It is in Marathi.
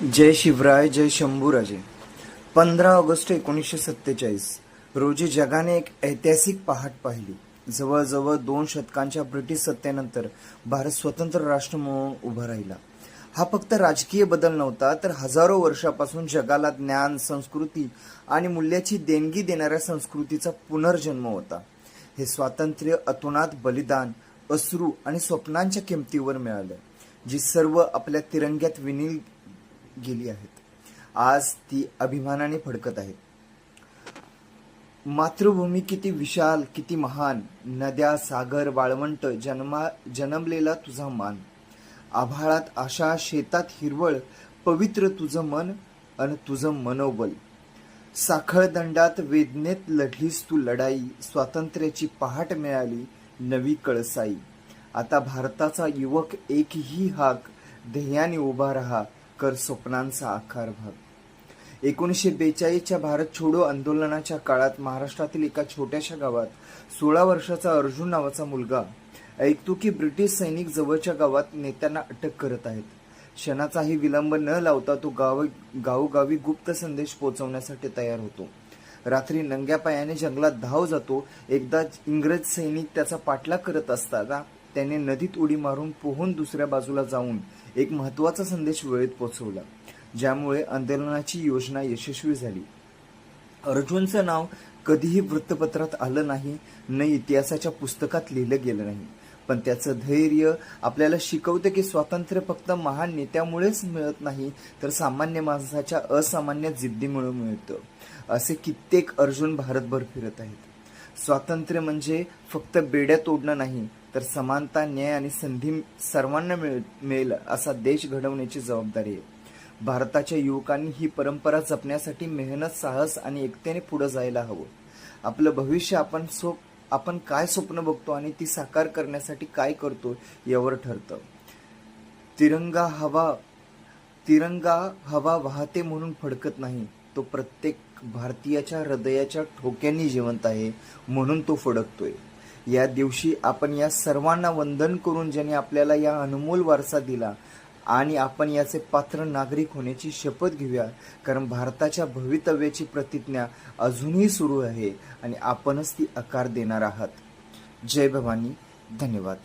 जय शिवराय जय शंभूराजे पंधरा ऑगस्ट एकोणीसशे सत्तेचाळीस. रोजी जगाने एक ऐतिहासिक पहाट पाहिली. जवळजवळ दोन शतकांच्या ब्रिटिश सत्तेनंतर भारत स्वतंत्र राष्ट्र म्हणून उभा राहिला. हा फक्त राजकीय बदल नव्हता तर हजारो वर्षापासून जगाला ज्ञान संस्कृती आणि मूल्याची देणगी देणाऱ्या संस्कृतीचा पुनर्जन्म होता. हे स्वातंत्र्य अतोनात बलिदान अश्रू आणि स्वप्नांच्या किमतीवर मिळालं जी सर्व आपल्या तिरंग्यात विनील गेली आहेत. आज ती अभिमानाने फडकत आहेत. मातृभूमी किती विशाल किती महान. नद्या सागर वाळवंट जन्मा जन्मलेला तुझा मान. आभाळात आशा शेतात हिरवळ पवित्र तुझं मन अन तुझं मनोबल. साखळदंडात वेदनेत लढलीस तू लढाई. स्वातंत्र्याची पहाट मिळाली नवी कळसाई. आता भारताचा युवक एकही हाक ध्येयाने उभा राहा. कर स्वप्नांचा आकार भाग. एकोणीसशे बेचाळीसच्या भारत छोडो आंदोलनाच्या काळात महाराष्ट्रातील एका छोट्याशा गावात सोळा वर्षाचा अर्जुन नावाचा मुलगा ऐकतो की ब्रिटिश सैनिक जवळच्या गावात नेत्यांना अटक करत आहेत. क्षणाचाही विलंब न लावता तो गाव गावोगावी गुप्त संदेश पोहोचवण्यासाठी तयार होतो. रात्री नंग्या पायाने जंगलात धाव जातो. एकदा इंग्रज सैनिक त्याचा पाठलाग करत असताना त्याने नदीत उडी मारून पोहून दुसऱ्या बाजूला जाऊन एक महत्त्वाचा संदेश वेळेत पोहोचवला ज्यामुळे आंदोलनाची योजना यशस्वी झाली. अर्जुनचं नाव कधीही वृत्तपत्रात आलं नाही न इतिहासाच्या पुस्तकात लिहिलं गेलं नाही. पण त्याचं धैर्य आपल्याला शिकवतं की स्वातंत्र्य फक्त महान नेत्यामुळेच मिळत नाही तर सामान्य माणसाच्या असामान्य जिद्दीमुळे मिळतं असे कित्येक अर्जुन भारतभर फिरत आहेत. स्वातंत्र्य म्हणजे फक्त बेड्या तोडणं नाही तर समानता न्याय आणि संधी सर्वांना मिळ मिळेल असा देश घडवण्याची जबाबदारी आहे. भारताच्या युवकांनी ही परंपरा जपण्यासाठी मेहनत साहस आणि एकतेने पुढे जायला हवं. आपलं भविष्य आपण सो आपण काय स्वप्न बघतो आणि ती साकार करण्यासाठी काय करतो यावर ठरतं. तिरंगा हवा तिरंगा हवा वाहते म्हणून फडकत नाही. तो प्रत्येक भारतीयाच्या हृदयाच्या ठोक्यांनी जिवंत आहे म्हणून तो फडकतोय. या दिवशी आपण या सर्वांना वंदन करून ज्याने आपल्याला या अनमोल वारसा दिला आणि आपण याचे पात्र नागरिक होण्याची शपथ घेऊया कारण भारताच्या भवितव्याची प्रतिज्ञा अजूनही सुरू आहे आणि आपणच ती आकार देणार आहात. जय भवानी धन्यवाद.